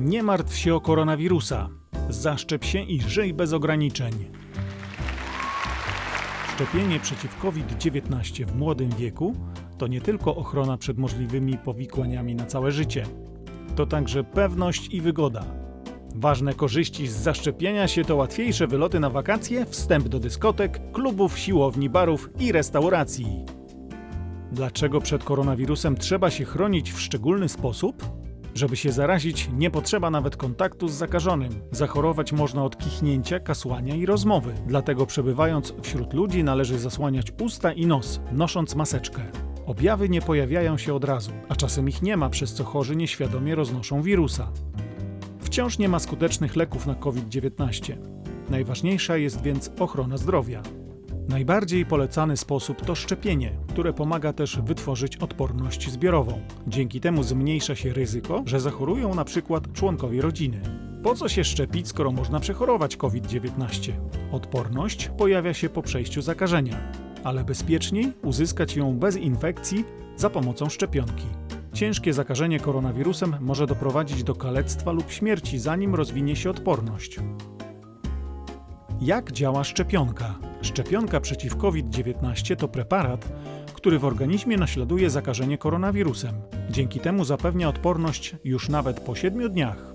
Nie martw się o koronawirusa. Zaszczep się i żyj bez ograniczeń. Szczepienie przeciw COVID-19 w młodym wieku to nie tylko ochrona przed możliwymi powikłaniami na całe życie. To także pewność i wygoda. Ważne korzyści z zaszczepienia się to łatwiejsze wyloty na wakacje, wstęp do dyskotek, klubów, siłowni, barów i restauracji. Dlaczego przed koronawirusem trzeba się chronić w szczególny sposób? Żeby się zarazić, nie potrzeba nawet kontaktu z zakażonym. Zachorować można od kichnięcia, kasłania i rozmowy. Dlatego przebywając wśród ludzi należy zasłaniać usta i nos, nosząc maseczkę. Objawy nie pojawiają się od razu, a czasem ich nie ma, przez co chorzy nieświadomie roznoszą wirusa. Wciąż nie ma skutecznych leków na COVID-19. Najważniejsza jest więc ochrona zdrowia. Najbardziej polecany sposób to szczepienie, które pomaga też wytworzyć odporność zbiorową. Dzięki temu zmniejsza się ryzyko, że zachorują na przykład członkowie rodziny. Po co się szczepić, skoro można przechorować COVID-19? Odporność pojawia się po przejściu zakażenia, ale bezpieczniej uzyskać ją bez infekcji za pomocą szczepionki. Ciężkie zakażenie koronawirusem może doprowadzić do kalectwa lub śmierci, zanim rozwinie się odporność. Jak działa szczepionka? Szczepionka przeciw COVID-19 to preparat, który w organizmie naśladuje zakażenie koronawirusem. Dzięki temu zapewnia odporność już nawet po 7 dniach.